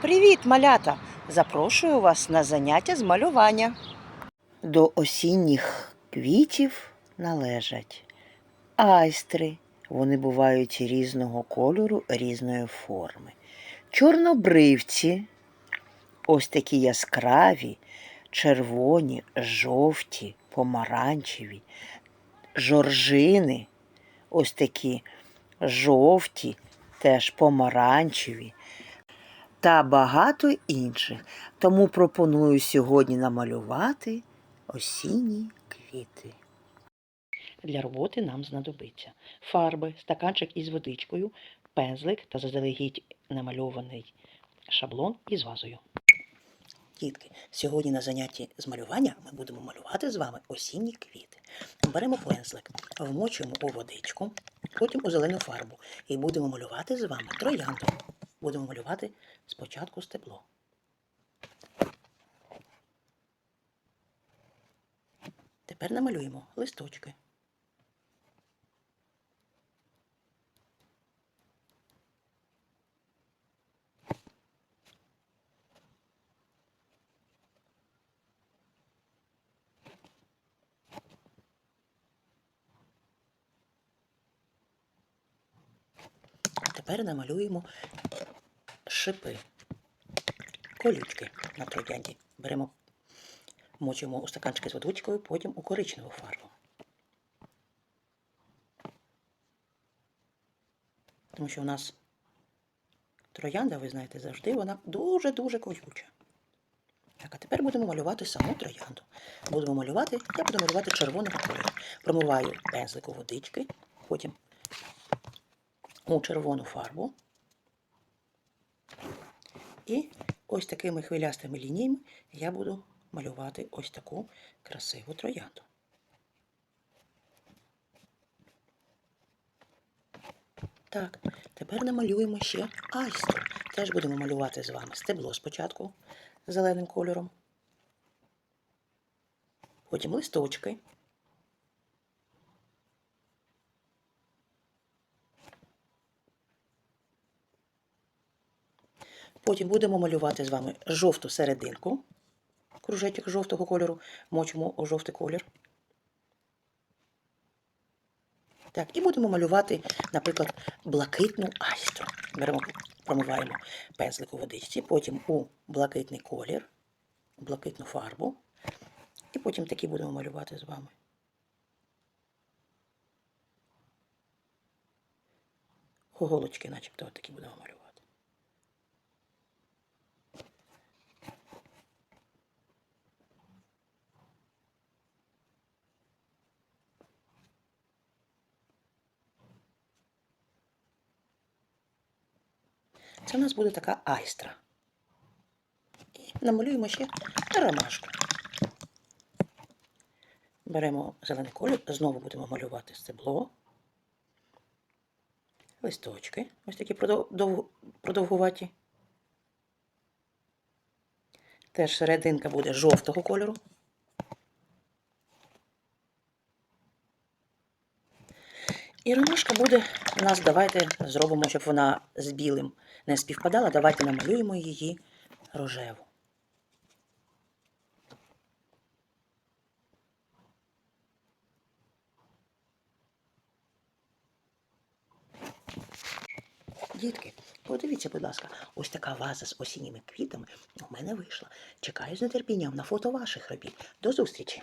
Привіт, малята! Запрошую вас на заняття з малювання. До осінніх квітів належать айстри. Вони бувають різного кольору, різної форми. Чорнобривці, ось такі яскраві, червоні, жовті, помаранчеві, жоржини, ось такі жовті, теж помаранчеві та багато інших. Тому пропоную сьогодні намалювати осінні квіти. Для роботи нам знадобиться фарби, стаканчик із водичкою, пензлик та заздалегідь намальований шаблон із вазою. Дітки, сьогодні на занятті з малювання ми будемо малювати з вами осінні квіти. Беремо пензлик, вмочуємо у водичку, потім у зелену фарбу і будемо малювати з вами троянду. Будемо малювати спочатку стебло. Тепер намалюємо листочки. Тепер намалюємо шипи, колючки на троянді. Беремо, мочимо у стаканчики з водичкою, потім у коричневу фарбу. Тому що у нас троянда, ви знаєте, завжди вона дуже-дуже колюча. Так, а тепер будемо малювати саму троянду. Будемо малювати, я буду малювати червоного кольору. Промиваю пензлик у водички, потім у червону фарбу. І ось такими хвилястими лініями я буду малювати ось таку красиву троянду. Так, тепер намалюємо ще айстру. Теж будемо малювати з вами стебло спочатку зеленим кольором. Потім листочки. Потім будемо малювати з вами жовту серединку, кружечок жовтого кольору, мочимо у жовтий колір. Так, і будемо малювати, наприклад, блакитну айстру. Беремо, промиваємо пензлик у водичці, потім у блакитний колір, блакитну фарбу. І потім такі будемо малювати з вами. Голочки, начебто, такі будемо малювати. Це у нас буде така айстра. І намалюємо ще ромашку. Беремо зелений колір, знову будемо малювати стебло, листочки, ось такі продовгуваті. Теж серединка буде жовтого кольору. І ромашка буде у нас, давайте зробимо, щоб вона з білим не співпадала. Давайте намалюємо її рожеву. Дітки, подивіться, будь ласка, ось така ваза з осінніми квітами у мене вийшла. Чекаю з нетерпінням на фото ваших робіт. До зустрічі!